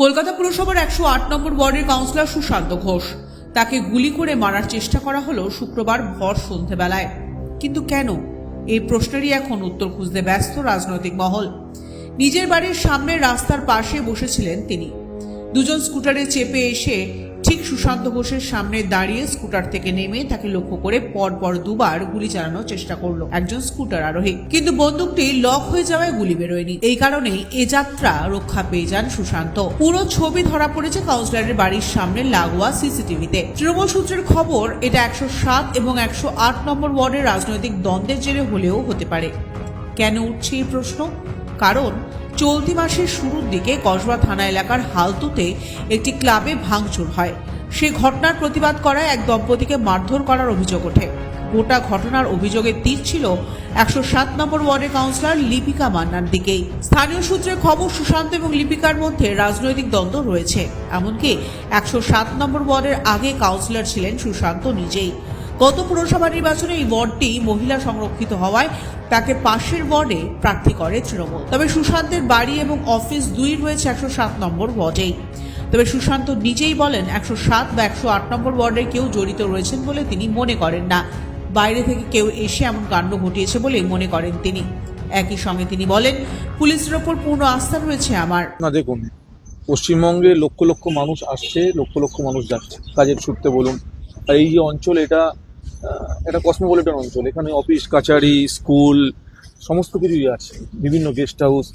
কলকাতা পুরসভার একশো আট নম্বর ওয়ার্ডের কাউন্সিলর সুশান্ত ঘোষ। তাকে গুলি করে মারার চেষ্টা করা হলো শুক্রবার ভর সন্ধেবেলায়। কিন্তু কেন? এই প্রশ্নেরই এখন উত্তর খুঁজতে ব্যস্ত রাজনৈতিক মহল। নিজের বাড়ির সামনে রাস্তার পাশে বসেছিলেন তিনি। দুজন স্কুটারে চেপে এসে ঠিক সুশান্ত ঘোষের সামনে দাঁড়িয়ে স্কুটার থেকে নেমে তাকে লক্ষ্য করে পরপর দুবার গুলি চালানোর চেষ্টা করল একজন স্কুটার আরোহী। কিন্তু বন্দুকটি লক হয়ে যাওয়ায় গুলি বেরোয়নি। এই কারণেই এ যাত্রা রক্ষা পেয়ে যান সুশান্ত। পুরো ছবি ধরা পড়েছে কাউন্সিলরের বাড়ির সামনে লাগোয়া সিসিটিভিতে। তৃণমূল সূত্রের খবর, এটা একশো সাত এবং একশো আট নম্বর ওয়ার্ডের রাজনৈতিক দ্বন্দ্বের জেরে হলেও হতে পারে। কেন উঠছে এই প্রশ্ন? কারণ চলতি মাসের শুরুর দিকে কসবা থানা এলাকার হালতুতে একটি ক্লাবে ভাঙচুর হয়। সে ঘটনার প্রতিবাদ করায় এক দম্পতিকে মারধর করার অভিযোগ ওঠে। গোটা ঘটনার অভিযোগের তীর ছিল একশো সাত নম্বর ওয়ার্ডের কাউন্সিলর লিপিকা মান্নার দিকেই। স্থানীয় সূত্রে খবর, সুশান্ত এবং লিপিকার মধ্যে রাজনৈতিক দ্বন্দ্ব রয়েছে। এমনকি একশো সাত নম্বর ওয়ার্ডের আগে কাউন্সিলর ছিলেন সুশান্ত নিজেই। গত পুরসভা নির্বাচনে এই ওয়ার্ডটি মহিলা সংরক্ষিত হওয়ায় তাকে পাশের ওয়ার্ডে প্রার্থী করে তৃণমূল। তবে সুশান্তের বাড়ি এবং অফিস দুই রয়েছে একশো সাত নম্বর ওয়ার্ডেই। তবে সুশান্ত নিজেই বলেন, একশো সাত বা একশো আট নম্বর ওয়ার্ডে কেউ জড়িত রয়েছেন বলে তিনি মনে করেন না। বাইরে থেকে কেউ এসে এমন কাণ্ড ঘটিয়েছে বলে মনে করেন তিনি। একই সঙ্গে তিনি বলেন, পুলিশের ওপর পূর্ণ আস্থা রয়েছে আমার। না, দেখুন, পশ্চিমবঙ্গে লক্ষ লক্ষ মানুষ আসছে, লক্ষ লক্ষ মানুষ যাচ্ছে। কাজের সূত্রে বলুন। আর এই যে অঞ্চল, এটা একটা কসমোপলিটন অঞ্চল। এখানে অফিস কাচারি স্কুল সমস্ত কিছুই আছে। বিভিন্ন গেস্ট হাউস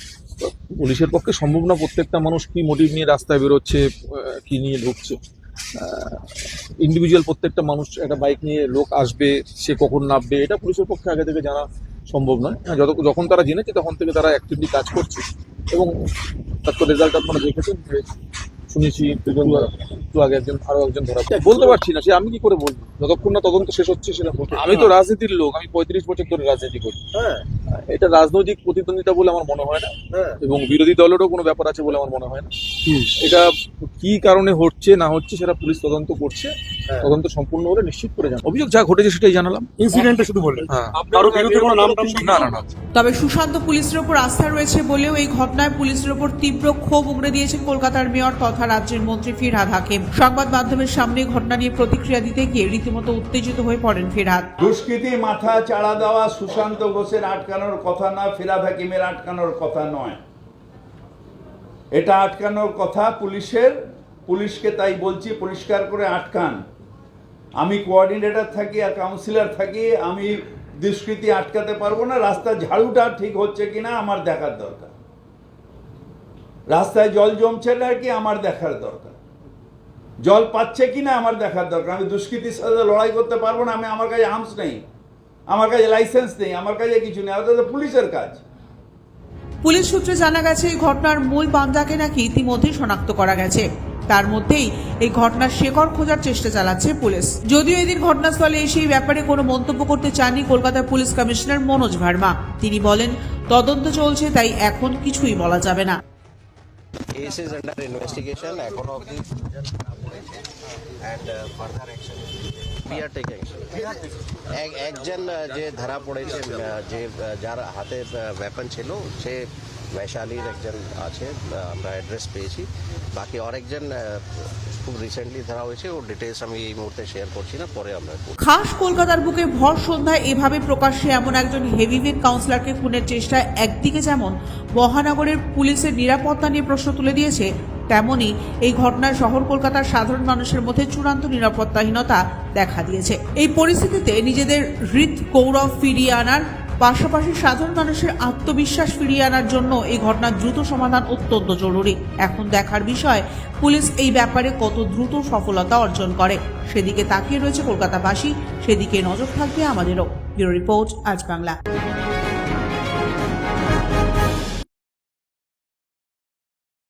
পুলিশের পক্ষে সম্ভব না প্রত্যেকটা মানুষ কি মোটিভ নিয়ে রাস্তায় বেরোচ্ছে কি নিয়ে ঢুকছে। ইন্ডিভিজুয়াল প্রত্যেকটা মানুষ একটা বাইক নিয়ে লোক আসবে সে কখন নামবে এটা পুলিশের পক্ষে আগে থেকে জানা সম্ভব নয়। হ্যাঁ, যত যখন তারা জেনেছে তখন থেকে তারা অ্যাক্টিভলি কাজ করছে। এবং তার রেজাল্ট আপনারা দেখেছেন শুনেছি একটু একটু আগে একজন আরও একজন ধরা বলতে পারছি না সে আমি কি করে বলব? যতক্ষণ না তদন্ত শেষ হচ্ছে সেটা আমি তো রাজনীতির লোক আমি পঁয়ত্রিশ বছর ধরে রাজনীতি করি। হ্যাঁ। এটা রাজনৈতিক প্রতিদ্বন্দ্বিতা বলে আমার মনে হয় না। হ্যাঁ। এবং বিরোধী দলেরও কোনো ব্যাপার আছে বলে আমার মনে হয় না। এটা কি কারণে হচ্ছে না হচ্ছে সেটা পুলিশ তদন্ত করছে। তদন্ত সম্পূর্ণ হলে নিশ্চিত করে জানাব। অভিযোগ যা ঘটেছে সেটাই জানালাম। ইনসিডেন্টটা শুধু বললেন। হ্যাঁ। কারও বিরুদ্ধে কোনো নাম টাম না না না তবে সুশান্ত পুলিশের ওপর আস্থা রয়েছে বলেও এই ঘটনায় পুলিশের ওপর তীব্র ক্ষোভ উগড়ে দিয়েছেন কলকাতার মেয়র তথা রাজ্যের মন্ত্রী ফিরহাদ হাকিম। সংবাদ মাধ্যমের সামনে ঘটনা নিয়ে প্রতিক্রিয়া দিতে গিয়ে রীতিমতো উত্তেজিত হয়ে পড়েন ফিরহাদ। দুষ্কৃতি মাথা চাড়া দেওয়া সুশান্ত ঘোষের আটকানোর কথা না ফিরাদ হাকিমের আটকানোর কথা নয়। এটা আটকানোর কথা পুলিশের পুলিশকে তাই বলছি পরিষ্কার করে আটকান। আমি কোঅর্ডিনেটর থাকি আর কাউন্সিলর থাকি, আমি দুষ্কৃতি আটকাতে পারব না, রাস্তার ঝাড়ুটা ঠিক হচ্ছে কিনা আমার দেখার দরকার। রাস্তায় জল জমছে না কি আমার দেখার দরকার? জল পাচ্ছে কি না আমার দেখার দরকার? আমি দুষ্কৃতির সাথে লড়াই করতে পারব না, আমি আমার কাছে আর্মস নেই, আমার কাছে লাইসেন্স নেই, আমার কাছে কিছু নেই তো পুলিশের কাজ। পুলিশ সূত্রে জানা গেছে ঘটনার মূল পান্ডাকে নাকি ইতিমধ্যেই শনাক্ত করা গেছে। তার মধ্যেই এই ঘটনার শেকড় খোঁজার চেষ্টা চালাচ্ছে পুলিশ। যদিও এদিন ঘটনাস্থলে এসে এই ব্যাপারে কোনো মন্তব্য করতে চাননি কলকাতার পুলিশ কমিশনার মনোজ ভার্মা। তিনি বলেন, তদন্ত চলছে, তাই এখন কিছুই বলা যাবে না. একজন যে ধরা পড়েছে যে যার হাতে ওয়েপন ছিল সে বৈশালীর একজন আছে আমরা অ্যাড্রেস পেয়েছি। বাকি আরেকজন খুব রিসেন্টলি ধরা হয়েছে ওর ডিটেলস আমি এই মুহূর্তে শেয়ার করছি না পরে আমরা খাস কলকাতার বুকে ভর সন্ধ্যায় এভাবে প্রকাশ্যে এমন একজন হেভিওয়েট কাউন্সিলরকে খুনের চেষ্টায় একদিকে যেমন মহানগরের পুলিশের নিরাপত্তা নিয়ে প্রশ্ন তুলে দিয়েছে তেমনি এই ঘটনায় শহর কলকাতার সাধারণ মানুষের মধ্যে চূড়ান্ত নিরাপত্তাহীনতা দেখা দিয়েছে। এই পরিস্থিতিতে নিজেদের হৃদ গৌরব ফিরিয়ে আনার, পাশাপাশি সাধারণ মানুষের আত্মবিশ্বাস ফিরিয়ে আনার জন্য এই ঘটনার দ্রুত সমাধান অত্যন্ত জরুরি। এখন দেখার বিষয়, পুলিশ এই ব্যাপারে কত দ্রুত সফলতা অর্জন করে। সেদিকে তাকিয়ে রয়েছে কলকাতাবাসী, সেদিকে নজর থাকবে আমাদেরও। ব্যুরো রিপোর্ট, আজ বাংলা।